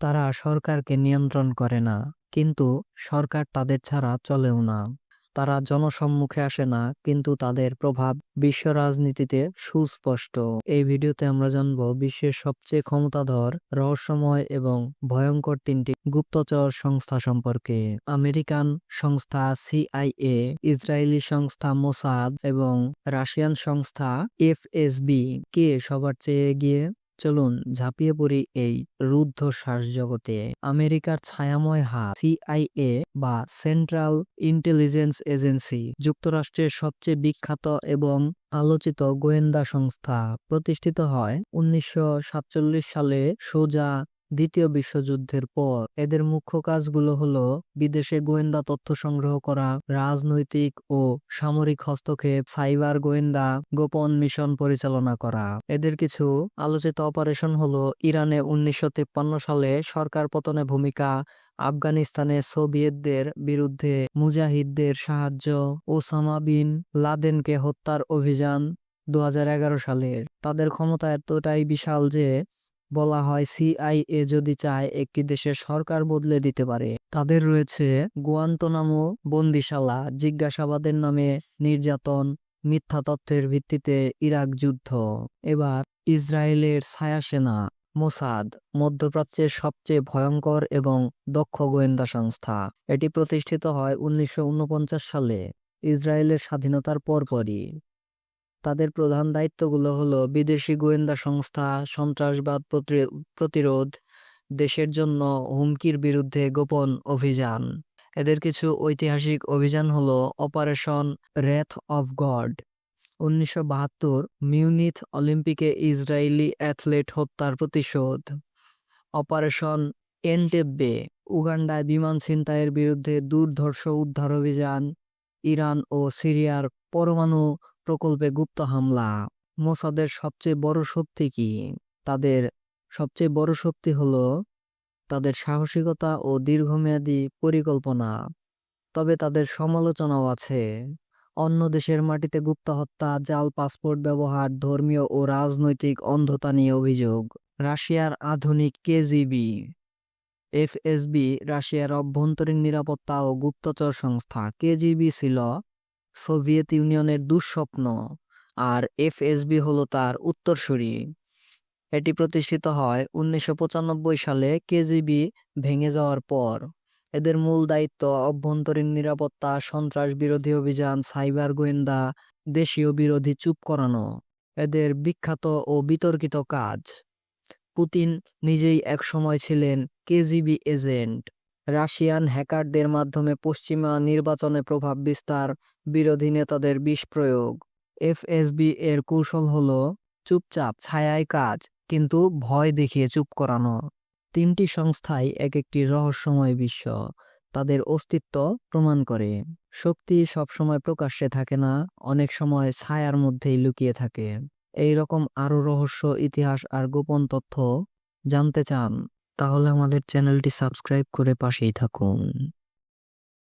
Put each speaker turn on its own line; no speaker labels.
তারা সরকারকে নিয়ন্ত্রণ করে না, কিন্তু সরকার তাদের ছাড়া চলেও না। তারা জনসম্মুখে আসে না, কিন্তু তাদের প্রভাব বিশ্ব রাজনীতিতে সুস্পষ্ট। এই ভিডিওতে আমরা জানব বিশ্বের সবচেয়ে ক্ষমতাধর, রহস্যময় এবং ভয়ঙ্কর তিনটি গুপ্তচর সংস্থা সম্পর্কে। আমেরিকান সংস্থা সিআইএ, ইসরায়েলি সংস্থা মোসাদ এবং রাশিয়ান সংস্থা এফএসবি। কে সবার চেয়ে এগিয়ে? চলুন ঝাঁপিয়ে পড়ি এই রুদ্ধ শ্বাস জগতে আমেরিকার ছায়াময় হাত, সিআইএ বা সেন্ট্রাল ইন্টেলিজেন্স এজেন্সি, যুক্তরাষ্ট্রের সবচেয়ে বিখ্যাত এবং আলোচিত গোয়েন্দা সংস্থা, প্রতিষ্ঠিত হয় উনিশশো সাতচল্লিশ সালে সোজা দ্বিতীয় বিশ্বযুদ্ধের পর এদের মুখ্য কাজগুলো হলো বিদেশে গোয়েন্দা তথ্য সংগ্রহ করা, রাজনৈতিক ও সামরিক হস্তক্ষেপ, সাইবার গোয়েন্দা, গোপন মিশন পরিচালনা করা। এদের কিছু আলোচিত অপারেশন হলো ইরানে উনিশশো সালে সরকার পতনে ভূমিকা, আফগানিস্তানে সোভিয়েতদের বিরুদ্ধে মুজাহিদদের সাহায্য, ওসামা বিন লাদেনকে হত্যার অভিযান দু হাজার এগারো সালের। তাদের ক্ষমতা এতটাই বিশাল যে বলা হয় সিআইএ যদি চায় একটি দেশের সরকার বদলে দিতে পারে। তাদের রয়েছে গুয়ান্তনামো বন্দিশালা, জিজ্ঞাসাবাদের নামে নির্যাতন, মিথ্যা তথ্যের ভিত্তিতে ইরাক যুদ্ধ। এবার ইসরায়েলের ছায়াসেনা, মোসাদ, মধ্যপ্রাচ্যের সবচেয়ে ভয়ঙ্কর এবং দক্ষ গোয়েন্দা সংস্থা। এটি প্রতিষ্ঠিত হয় উনিশশো উনপঞ্চাশ সালে। ইসরায়েলের স্বাধীনতার পরপরই। তাদের প্রধান দায়িত্বগুলো হলো বিদেশি গোয়েন্দা সংস্থা, সন্ত্রাসবাদ প্রতি- প্রতিরোধ, দেশের জন্য হুমকির বিরুদ্ধে গোপন অভিযান। এদের কিছু ঐতিহাসিক অভিযান হলো অপারেশন রেথ অফ গড। উনিশশো বাহাত্তর, মিউনিথ অলিম্পিকে ইসরায়েলি অ্যাথলেট হত্যার প্রতিশোধ। অপারেশন এনটেব্বে, উগান্ডায় বিমান ছিনতাইয়ের বিরুদ্ধে দুর্ধর্ষ উদ্ধার অভিযান। ইরান ও সিরিয়ার পরমাণু প্রকল্পে গুপ্ত হামলা, মোসাদের সবচেয়ে বড় শক্তি কি? তাদের সবচেয়ে বড় শক্তি হলো তাদের সাহসিকতা ও দীর্ঘমেয়াদী পরিকল্পনা। তবে তাদের সমালোচনাও আছে। অন্য দেশের মাটিতে গুপ্ত হত্যা, জাল পাসপোর্ট ব্যবহার, ধর্মীয় ও রাজনৈতিক অন্ধতা নিয়ে অভিযোগ। রাশিয়ার আধুনিক কেজিবি, এফএসবি, রাশিয়ার অভ্যন্তরীণ নিরাপত্তা ও গুপ্তচর সংস্থা। কেজিবি ছিল সোভিয়েত ইউনিয়নের দুঃস্বপ্ন আর এফএসবি হলো তার উত্তরসূরি। এটি প্রতিষ্ঠিত হয় উনিশশো পঁচানব্বই সালে কেজিবি ভেঙে যাওয়ার পর। এদের মূল দায়িত্ব অভ্যন্তরীণ নিরাপত্তা, সন্ত্রাস বিরোধী অভিযান, সাইবার গোয়েন্দা, দেশীয় বিরোধী চুপ করানো, এদের বিখ্যাত ও বিতর্কিত কাজ। পুতিন নিজেই একসময় ছিলেন কেজিবি এজেন্ট। রাশিয়ান হ্যাকারদের মাধ্যমে পশ্চিমা নির্বাচনে প্রভাব বিস্তার বিরোধী নেতাদের বিষ প্রয়োগ। এফএসবি এর কৌশল হল চুপচাপ ছায়ায় কাজ, কিন্তু ভয় দেখিয়ে চুপ করানো। তিনটি সংস্থাই এক একটি রহস্যময় বিশ্ব, তাদের অস্তিত্ব প্রমাণ করে। শক্তি সবসময় প্রকাশ্যে থাকে না, অনেক সময় ছায়ার মধ্যেই লুকিয়ে থাকে। এই রকম আরও রহস্য, ইতিহাস আর গোপন তথ্য জানতে চান। তাহলে আমাদের চ্যানেলটি সাবস্ক্রাইব করে পাশেই থাকুন।